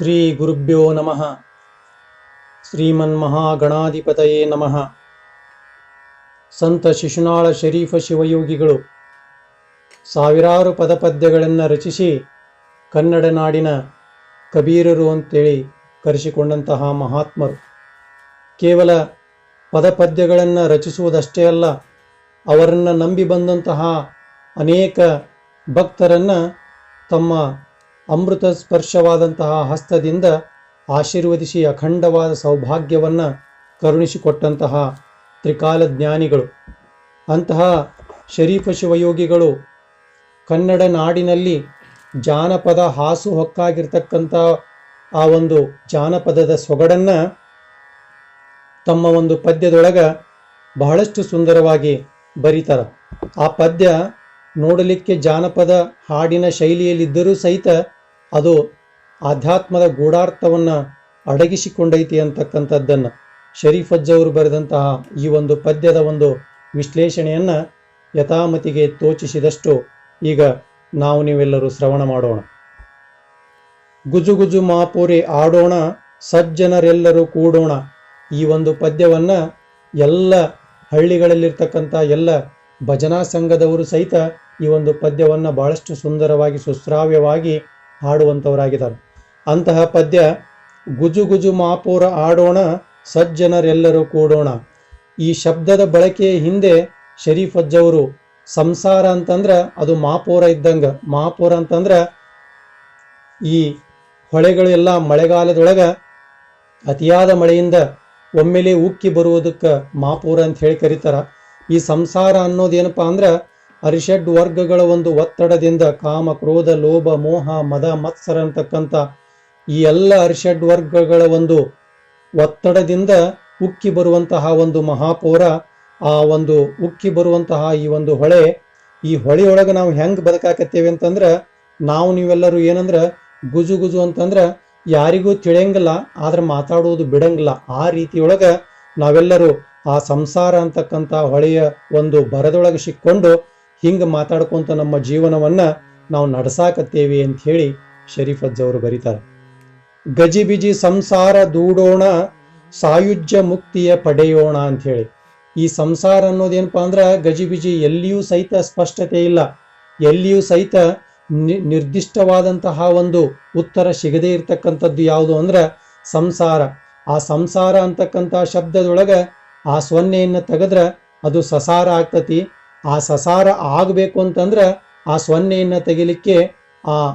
ಶ್ರೀ ಗುರುಭ್ಯೋ ನಮಃ. ಶ್ರೀಮನ್ ಶ್ರೀಮನ್ಮಹಾಗಣಾಧಿಪತಯೇ ನಮಃ. ಸಂತ ಶಿಶುನಾಳ ಶರೀಫ ಶಿವಯೋಗಿಗಳು, ಸಾವಿರಾರು ಪದಪದ್ಯಗಳನ್ನು ರಚಿಸಿ ಕನ್ನಡ ನಾಡಿನ ಕಬೀರರು ಅಂತೇಳಿ ಕರೆಸಿಕೊಂಡಂತಹ ಮಹಾತ್ಮರು. ಕೇವಲ ಪದಪದ್ಯಗಳನ್ನು ರಚಿಸುವುದಷ್ಟೇ ಅಲ್ಲ, ಅವರನ್ನು ನಂಬಿ ಬಂದಂತಹ ಅನೇಕ ಭಕ್ತರನ್ನು ತಮ್ಮ ಅಮೃತ ಸ್ಪರ್ಶವಾದಂತಹ ಹಸ್ತದಿಂದ ಆಶೀರ್ವದಿಸಿ ಅಖಂಡವಾದ ಸೌಭಾಗ್ಯವನ್ನು ಕರುಣಿಸಿಕೊಟ್ಟಂತಹ ತ್ರಿಕಾಲ ಜ್ಞಾನಿಗಳು ಅಂತಹ ಶರೀಫ ಶಿವಯೋಗಿಗಳು ಕನ್ನಡ ನಾಡಿನಲ್ಲಿ ಜಾನಪದ ಹಾಸು ಹೊಕ್ಕಾಗಿರ್ತಕ್ಕಂಥ ಆ ಒಂದು ಜಾನಪದದ ಸೊಗಡನ್ನು ತಮ್ಮ ಒಂದು ಪದ್ಯದೊಳಗೆ ಬಹಳಷ್ಟು ಸುಂದರವಾಗಿ ಬರೀತಾರೆ. ಆ ಪದ್ಯ ನೋಡಲಿಕ್ಕೆ ಜಾನಪದ ಹಾಡಿನ ಶೈಲಿಯಲ್ಲಿದ್ದರೂ ಸಹಿತ ಅದು ಆಧ್ಯಾತ್ಮದ ಗೂಢಾರ್ಥವನ್ನು ಅಡಗಿಸಿಕೊಂಡೈತಿ ಅಂತಕ್ಕಂಥದ್ದನ್ನು ಶರೀಫಜ್ಜ ಅವರು ಬರೆದಂತಹ ಈ ಒಂದು ಪದ್ಯದ ಒಂದು ವಿಶ್ಲೇಷಣೆಯನ್ನು ಯಥಾಮತಿಗೆ ತೋಚಿಸಿದಷ್ಟು ಈಗ ನಾವು ನೀವೆಲ್ಲರೂ ಶ್ರವಣ ಮಾಡೋಣ. ಗುಜುಗುಜು ಗುಜು ಮಾಪುರಿ ಆಡೋಣ, ಸಜ್ಜನರೆಲ್ಲರೂ ಕೂಡೋಣ. ಈ ಒಂದು ಪದ್ಯವನ್ನು ಎಲ್ಲ ಹಳ್ಳಿಗಳಲ್ಲಿರ್ತಕ್ಕಂಥ ಎಲ್ಲ ಭಜನಾ ಸಂಘದವರು ಸಹಿತ ಈ ಒಂದು ಪದ್ಯವನ್ನು ಬಹಳಷ್ಟು ಸುಂದರವಾಗಿ, ಸುಶ್ರಾವ್ಯವಾಗಿ ಹಾಡುವಂಥವರಾಗಿದ್ದಾರೆ ಅಂತಹ ಪದ್ಯ, ಗುಜು ಗುಜು ಮಾಪೂರ ಆಡೋಣ, ಸಜ್ಜನರೆಲ್ಲರೂ ಕೂಡೋಣ ಈ ಶಬ್ದದ ಬಳಕೆಯ ಹಿಂದೆ ಶರೀಫ್ ಅಜ್ಜವರು, ಸಂಸಾರ ಅಂತಂದ್ರೆ ಅದು ಮಾಪೂರ ಇದ್ದಂಗೆ ಮಾಪೂರ ಅಂತಂದ್ರೆ ಈ ಹೊಳೆಗಳು ಎಲ್ಲ ಮಳೆಗಾಲದೊಳಗೆ ಅತಿಯಾದ ಮಳೆಯಿಂದ ಒಮ್ಮೆಲೆ ಉಕ್ಕಿ ಬರುವುದಕ್ಕೆ ಮಾಪೂರ ಅಂತ ಹೇಳಿ ಕರೀತಾರ. ಈ ಸಂಸಾರ ಅನ್ನೋದೇನಪ್ಪಾ ಅಂದ್ರೆ ಅರಿಷಡ್ ವರ್ಗಗಳ ಒಂದು ಒತ್ತಡದಿಂದ ಕಾಮ, ಕ್ರೋಧ, ಲೋಭ, ಮೋಹ, ಮದ, ಮತ್ಸರ ಅಂತಕ್ಕಂಥ ಈ ಎಲ್ಲ ಅರಿಷಡ್ ವರ್ಗಗಳ ಒಂದು ಒತ್ತಡದಿಂದ ಉಕ್ಕಿ ಬರುವಂತಹ ಒಂದು ಮಹಾಪೌರ, ಆ ಒಂದು ಉಕ್ಕಿ ಬರುವಂತಹ ಈ ಒಂದು ಹೊಳೆ, ಈ ಹೊಳೆಯೊಳಗೆ ನಾವು ಹೆಂಗೆ ಬದುಕಾಕತ್ತೇವೆ ಅಂತಂದ್ರೆ ನಾವು ನೀವೆಲ್ಲರೂ ಏನಂದ್ರೆ ಗುಜು ಗುಜು ಅಂತಂದ್ರೆ ಯಾರಿಗೂ ತಿಳಿಯಂಗಿಲ್ಲ, ಆದ್ರೆ ಮಾತಾಡುವುದು ಬಿಡಂಗಿಲ್ಲ. ಆ ರೀತಿಯೊಳಗೆ ನಾವೆಲ್ಲರೂ ಆ ಸಂಸಾರ ಅಂತಕ್ಕಂಥ ಹೊಳೆಯ ಒಂದು ಬರದೊಳಗೆ ಸಿಕ್ಕೊಂಡು ಹಿಂಗೆ ಮಾತಾಡ್ಕೊಂತ ನಮ್ಮ ಜೀವನವನ್ನ ನಾವು ನಡೆಸಾಕತ್ತೇವೆ ಅಂತ ಹೇಳಿ ಶರೀಫ್ ಅಜ್ಜ ಅವರು ಬರೀತಾರೆ. ಗಜಿಬಿಜಿ ಸಂಸಾರ ದೂಡೋಣ, ಸಾಯುಜ್ಯ ಮುಕ್ತಿಯ ಪಡೆಯೋಣ ಅಂತ ಹೇಳಿ. ಈ ಸಂಸಾರ ಅನ್ನೋದೇನಪ್ಪಾ ಅಂದ್ರೆ ಗಜಿಬಿಜಿ ಎಲ್ಲಿಯೂ ಸಹಿತ ಸ್ಪಷ್ಟತೆ ಇಲ್ಲ. ಎಲ್ಲಿಯೂ ಸಹಿತ ನಿರ್ದಿಷ್ಟವಾದಂತಹ ಒಂದು ಉತ್ತರ ಸಿಗದೇ ಇರತಕ್ಕಂಥದ್ದು ಯಾವುದು ಅಂದ್ರೆ ಸಂಸಾರ. ಆ ಸಂಸಾರ ಅಂತಕ್ಕಂಥ ಶಬ್ದದೊಳಗ ಆ ಸೊನ್ನೆಯನ್ನು ತೆಗೆದ್ರೆ ಅದು ಸಸಾರ ಆಗ್ತತಿ. ಆ ಸಸಾರ ಆಗಬೇಕು ಅಂತಂದ್ರೆ ಆ ಸೊನ್ನೆಯನ್ನು ತೆಗಿಲಿಕ್ಕೆ ಆ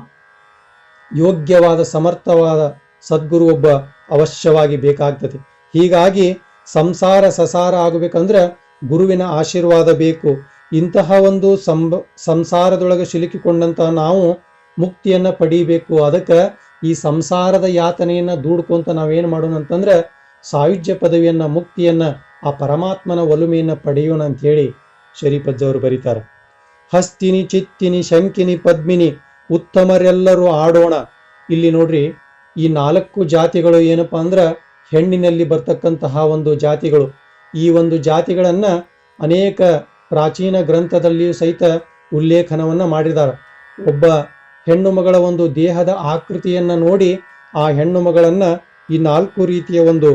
ಯೋಗ್ಯವಾದ, ಸಮರ್ಥವಾದ ಸದ್ಗುರು ಒಬ್ಬ ಅವಶ್ಯವಾಗಿ ಬೇಕಾಗ್ತದೆ. ಹೀಗಾಗಿ ಸಂಸಾರ ಸಸಾರ ಆಗಬೇಕಂದ್ರೆ ಗುರುವಿನ ಆಶೀರ್ವಾದ ಬೇಕು. ಇಂತಹ ಒಂದು ಸಂಬ, ಸಂಸಾರದೊಳಗೆ ಸಿಲುಕಿಕೊಂಡಂತಹ ನಾವು ಮುಕ್ತಿಯನ್ನು ಪಡೀಬೇಕು. ಅದಕ್ಕೆ ಈ ಸಂಸಾರದ ಯಾತನೆಯನ್ನು ದೂಡ್ಕೊಂತ ನಾವೇನು ಮಾಡೋಣ ಅಂತಂದ್ರೆ ಸಾಯುಜ್ಯ ಪದವಿಯನ್ನು, ಮುಕ್ತಿಯನ್ನ ಆ ಪರಮಾತ್ಮನ ಒಲುಮೆಯನ್ನು ಪಡೆಯೋಣ ಅಂತ ಹೇಳಿ ಶರೀಫಜ್ಜವರು ಬರೀತಾರೆ. ಹಸ್ತಿನಿ, ಚಿತ್ತಿನಿ, ಶಂಕಿನಿ, ಪದ್ಮಿನಿ, ಉತ್ತಮರೆಲ್ಲರೂ ಆಡೋಣ. ಇಲ್ಲಿ ನೋಡ್ರಿ, ಈ ನಾಲ್ಕು ಜಾತಿಗಳು ಏನಪ್ಪಾ ಅಂದ್ರ ಹೆಣ್ಣಿನಲ್ಲಿ ಬರ್ತಕ್ಕಂತಹ ಒಂದು ಜಾತಿಗಳು. ಈ ಒಂದು ಜಾತಿಗಳನ್ನು ಅನೇಕ ಪ್ರಾಚೀನ ಗ್ರಂಥದಲ್ಲಿಯೂ ಸಹಿತ ಉಲ್ಲೇಖನವನ್ನ ಮಾಡಿದ್ದಾರೆ. ಒಬ್ಬ ಹೆಣ್ಣು ಮಗಳ ಒಂದು ದೇಹದ ಆಕೃತಿಯನ್ನ ನೋಡಿ ಆ ಹೆಣ್ಣು ಮಗಳನ್ನು ಈ ನಾಲ್ಕು ರೀತಿಯ ಒಂದು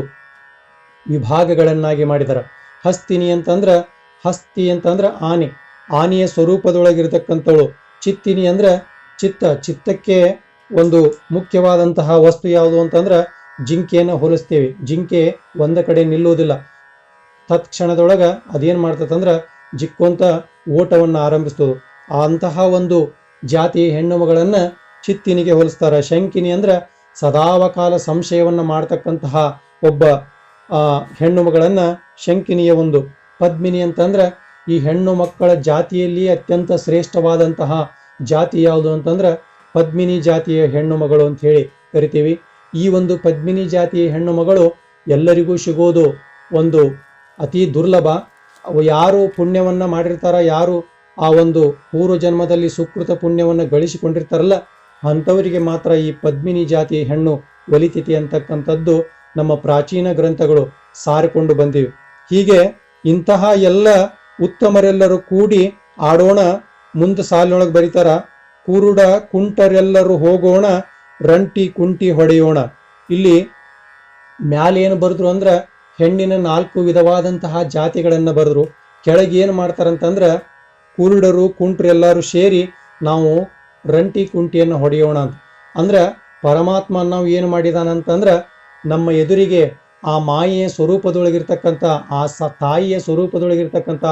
ವಿಭಾಗಗಳನ್ನಾಗಿ ಮಾಡಿದರ. ಹಸ್ತಿನಿ ಅಂತಂದ್ರ, ಹಸ್ತಿ ಅಂತಂದ್ರ ಆನೆ. ಆನೆಯ ಸ್ವರೂಪದೊಳಗಿರತಕ್ಕಂಥವಳು. ಚಿತ್ತಿನಿ ಅಂದ್ರ ಚಿತ್ತ. ಚಿತ್ತಕ್ಕೆ ಒಂದು ಮುಖ್ಯವಾದಂತಹ ವಸ್ತು ಯಾವುದು ಅಂತಂದ್ರ ಜಿಂಕೆಯನ್ನು ಹೋಲಿಸ್ತೇವೆ. ಜಿಂಕೆ ಒಂದ ಕಡೆ ನಿಲ್ಲುವುದಿಲ್ಲ. ತತ್ಕ್ಷಣದೊಳಗ ಅದೇನ್ ಮಾಡ್ತದಂದ್ರೆ ಜಿಕ್ಕೊಂತ ಓಟವನ್ನು ಆರಂಭಿಸ್ತದೆ. ಅಂತಹ ಒಂದು ಜಾತಿ ಹೆಣ್ಣು ಮಗಳನ್ನ ಚಿತ್ತಿನಿಗೆ ಹೋಲಿಸ್ತಾರೆ. ಶಂಕಿನಿ ಅಂದ್ರ ಸದಾವಕಾಲ ಸಂಶಯವನ್ನ ಮಾಡ್ತಕ್ಕಂತಹ ಒಬ್ಬ ಆ ಹೆಣ್ಣು ಮಗಳನ್ನು ಶಂಕಿನಿಯ ಒಂದು ಪದ್ಮಿನಿ ಅಂತಂದ್ರ ಈ ಹೆಣ್ಣು ಮಕ್ಕಳ ಜಾತಿಯಲ್ಲಿ ಅತ್ಯಂತ ಶ್ರೇಷ್ಠವಾದಂತಹ ಜಾತಿ ಯಾವುದು ಅಂತಂದ್ರೆ ಪದ್ಮಿನಿ ಜಾತಿಯ ಹೆಣ್ಣು ಮಗಳು ಅಂತ ಹೇಳಿ ಕರಿತೀವಿ. ಈ ಒಂದು ಪದ್ಮಿನಿ ಜಾತಿಯ ಹೆಣ್ಣು ಮಗಳು ಎಲ್ಲರಿಗೂ ಸಿಗೋದು ಒಂದು ಅತಿ ದುರ್ಲಭ. ಯಾರು ಪುಣ್ಯವನ್ನ ಮಾಡಿರ್ತಾರ, ಯಾರು ಆ ಒಂದು ಪೂರ್ವ ಜನ್ಮದಲ್ಲಿ ಸುಕೃತ ಪುಣ್ಯವನ್ನ ಗಳಿಸಿಕೊಂಡಿರ್ತಾರಲ್ಲ, ಅಂಥವರಿಗೆ ಮಾತ್ರ ಈ ಪದ್ಮಿನಿ ಜಾತಿ ಹೆಣ್ಣು ಒಲಿತಿತಿ ಅಂತಕ್ಕಂಥದ್ದು ನಮ್ಮ ಪ್ರಾಚೀನ ಗ್ರಂಥಗಳು ಸಾರಿಕೊಂಡು ಬಂದಿವೆ. ಹೀಗೆ ಇಂತಹ ಎಲ್ಲ ಉತ್ತಮರೆಲ್ಲರೂ ಕೂಡಿ ಆಡೋಣ, ಮುಂದೆ ಸಾಲಿನೊಳಗೆ ಬರೀತಾರ, ಕುರುಡ ಕುಂಟರೆಲ್ಲರೂ ಹೋಗೋಣ, ರಂಟಿ ಕುಂಟಿ ಹೊಡೆಯೋಣ. ಇಲ್ಲಿ ಮ್ಯಾಲೆ ಏನು ಬರೆದ್ರು ಅಂದ್ರೆ ಹೆಣ್ಣಿನ ನಾಲ್ಕು ವಿಧವಾದಂತಹ ಜಾತಿಗಳನ್ನು ಬರೆದ್ರು. ಕೆಳಗೆ ಏನು ಮಾಡ್ತಾರಂತಂದ್ರೆ ಕುರುಡರು ಕುಂಟ್ರು ಎಲ್ಲರೂ ಸೇರಿ ನಾವು ರಂಟಿ ಕುಂಟಿಯನ್ನು ಹೊಡೆಯೋಣ ಅಂತ. ಅಂದ್ರೆ ಪರಮಾತ್ಮ ನಾವು ಏನು ಮಾಡಿದಾನಂತಂದ್ರ ನಮ್ಮ ಎದುರಿಗೆ ಆ ಮಾಯೆಯ ಸ್ವರೂಪದೊಳಗಿರ್ತಕ್ಕಂಥ, ಆ ಸ ತಾಯಿಯ ಸ್ವರೂಪದೊಳಗಿರ್ತಕ್ಕಂಥ,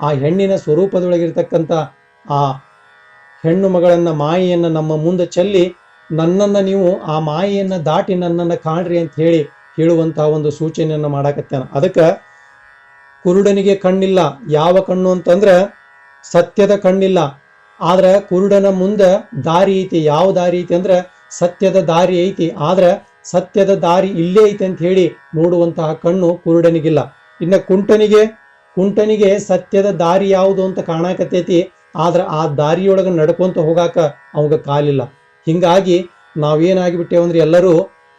ಆ ಹೆಣ್ಣಿನ ಸ್ವರೂಪದೊಳಗಿರ್ತಕ್ಕಂಥ, ಆ ಹೆಣ್ಣು ಮಗಳನ್ನು, ಮಾಯೆಯನ್ನು ನಮ್ಮ ಮುಂದೆ ಚೆಲ್ಲಿ ನನ್ನನ್ನು ನೀವು ಆ ಮಾಯೆಯನ್ನು ದಾಟಿ ನನ್ನನ್ನು ಕಾಣ್ರಿ ಅಂತ ಹೇಳಿ ಹೇಳುವಂತಹ ಒಂದು ಸೂಚನೆಯನ್ನು ಮಾಡಾಕತ್ತೇನೆ. ಅದಕ್ಕೆ ಕುರುಡನಿಗೆ ಕಣ್ಣಿಲ್ಲ. ಯಾವ ಕಣ್ಣು ಅಂತಂದ್ರೆ ಸತ್ಯದ ಕಣ್ಣಿಲ್ಲ. ಆದ್ರೆ ಕುರುಡನ ಮುಂದೆ ದಾರಿ ಐತಿ. ಯಾವ ದಾರಿ ಐತಿ ಅಂದ್ರೆ ಸತ್ಯದ ದಾರಿ ಐತಿ. ಆದ್ರ ಸತ್ಯದ ದಾರಿ ಇಲ್ಲೇ ಐತೆ ಅಂತ ಹೇಳಿ ನೋಡುವಂತಹ ಕಣ್ಣು ಕುರುಡನಿಗಿಲ್ಲ. ಇನ್ನ ಕುಂಟನಿಗೆ ಕುಂಟನಿಗೆ ಸತ್ಯದ ದಾರಿ ಯಾವುದು ಅಂತ ಕಾಣಾಕತ್ತೈತಿ, ಆದ್ರೆ ಆ ದಾರಿಯೊಳಗ ನಡ್ಕೊಂತ ಹೋಗಾಕ ಅವಾಗ ಕಾಲಿಲ್ಲ. ಹಿಂಗಾಗಿ ನಾವೇನಾಗಿಬಿಟ್ಟೇವಂದ್ರೆ ಅಂದ್ರೆ ಎಲ್ಲರೂ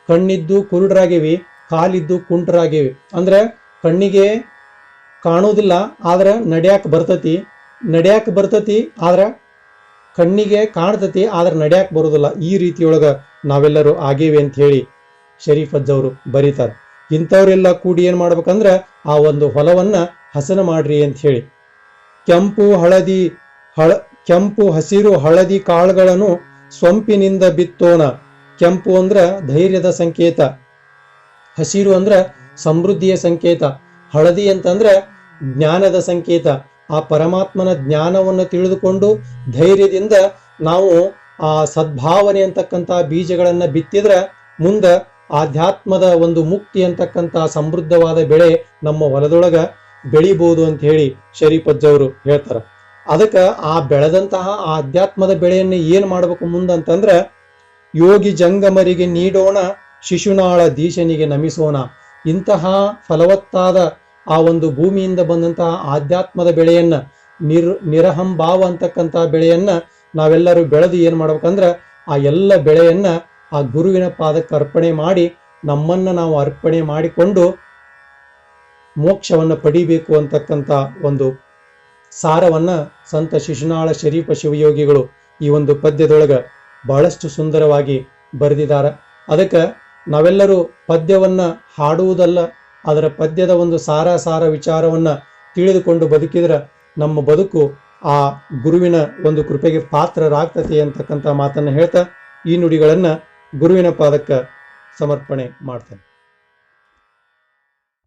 ಕಣ್ಣಿದ್ದು ಕುರುಡರಾಗೇವಿ, ಕಾಲಿದ್ದು ಕುಂಟರಾಗೇವಿ. ಅಂದ್ರೆ ಕಣ್ಣಿಗೆ ಕಾಣೋದಿಲ್ಲ ಆದ್ರೆ ನಡ್ಯಾಕ ಬರ್ತತಿ. ನಡ್ಯಾಕ ಬರ್ತತಿ, ಆದ್ರೆ ಕಣ್ಣಿಗೆ ಕಾಣ್ತತಿ, ಆದ್ರೆ ನಡ್ಯಾಕ ಬರೋದಿಲ್ಲ. ಈ ರೀತಿಯೊಳಗ ನಾವೆಲ್ಲರೂ ಆಗೇವೆ ಅಂತ ಹೇಳಿ ಶರೀಫ್ ಅಜ್ಜವರು ಬರೀತಾರೆ. ಇಂಥವ್ರೆಲ್ಲ ಕೂಡಿ ಏನು ಮಾಡ್ಬೇಕಂದ್ರೆ ಆ ಒಂದು ಹೊಲವನ್ನ ಹಸನ ಮಾಡ್ರಿ ಅಂತ ಹೇಳಿ. ಕೆಂಪು ಹಳದಿ ಹಳ, ಕೆಂಪು ಹಸಿರು ಹಳದಿ ಕಾಳುಗಳನ್ನು ಸೊಂಪಿನಿಂದ ಬಿತ್ತೋಣ. ಕೆಂಪು ಅಂದ್ರ ಧೈರ್ಯದ ಸಂಕೇತ. ಹಸಿರು ಅಂದ್ರ ಸಮೃದ್ಧಿಯ ಸಂಕೇತ. ಹಳದಿ ಅಂತಂದ್ರ ಜ್ಞಾನದ ಸಂಕೇತ. ಆ ಪರಮಾತ್ಮನ ಜ್ಞಾನವನ್ನು ತಿಳಿದುಕೊಂಡು ಧೈರ್ಯದಿಂದ ನಾವು ಆ ಸದ್ಭಾವನೆ ಅಂತಕ್ಕಂಥ ಬೀಜಗಳನ್ನು ಬಿತ್ತಿದ್ರೆ ಮುಂದೆ ಆಧ್ಯಾತ್ಮದ ಒಂದು ಮುಕ್ತಿ ಅಂತಕ್ಕಂಥ ಸಮೃದ್ಧವಾದ ಬೆಳೆ ನಮ್ಮ ಹೊಲದೊಳಗೆ ಬೆಳಿಬೋದು ಅಂತ ಹೇಳಿ ಶರೀಫಜ್ಜವರು ಹೇಳ್ತಾರೆ. ಅದಕ್ಕೆ ಆ ಬೆಳೆದಂತಹ ಆಧ್ಯಾತ್ಮದ ಬೆಳೆಯನ್ನು ಏನು ಮಾಡಬೇಕು ಮಾಡ್ಬೇಕು ಮುಂದಂತಂದ್ರೆ ಯೋಗಿ ಜಂಗಮರಿಗೆ ನೀಡೋಣ, ಶಿಶುನಾಳ ದೀಶನಿಗೆ ನಮಿಸೋಣ. ಇಂತಹ ಫಲವತ್ತಾದ ಆ ಒಂದು ಭೂಮಿಯಿಂದ ಬಂದಂತಹ ಆಧ್ಯಾತ್ಮದ ಬೆಳೆಯನ್ನ, ನಿರ್, ನಿರಹಂಭಾವ ಅಂತಕ್ಕಂಥ ಬೆಳೆಯನ್ನ ನಾವೆಲ್ಲರೂ ಬೆಳೆದು ಏನು ಮಾಡ್ಬೇಕಂದ್ರೆ ಆ ಎಲ್ಲ ಬೆಳೆಯನ್ನು ಆ ಗುರುವಿನ ಪಾದಕ್ಕೆ ಅರ್ಪಣೆ ಮಾಡಿ ನಮ್ಮನ್ನ ನಾವು ಅರ್ಪಣೆ ಮಾಡಿಕೊಂಡು ಮೋಕ್ಷವನ್ನು ಪಡಿಬೇಕು ಅಂತಕ್ಕಂಥ ಒಂದು ಸಾರವನ್ನ ಸಂತ ಶಿಶುನಾಳ ಶರೀಫ ಶಿವಯೋಗಿಗಳು ಈ ಒಂದು ಪದ್ಯದೊಳಗೆ ಬಹಳಷ್ಟು ಸುಂದರವಾಗಿ ಬರೆದಿದ್ದಾರೆ. ಅದಕ್ಕೆ ನಾವೆಲ್ಲರೂ ಪದ್ಯವನ್ನ ಹಾಡುವುದಲ್ಲ, ಅದರ ಪದ್ಯದ ಒಂದು ಸಾರ ಸಾರ ವಿಚಾರವನ್ನ ತಿಳಿದುಕೊಂಡು ಬದುಕಿದ್ರೆ ನಮ್ಮ ಬದುಕು ಆ ಗುರುವಿನ ಒಂದು ಕೃಪೆಗೆ ಪಾತ್ರರಾಗ್ತತೆ ಅಂತಕ್ಕಂಥ ಮಾತನ್ನ ಹೇಳ್ತಾ ಈ ನುಡಿಗಳನ್ನು ಗುರುವಿನ ಪಾದಕ್ಕೆ ಸಮರ್ಪಣೆ ಮಾಡ್ತೇನೆ.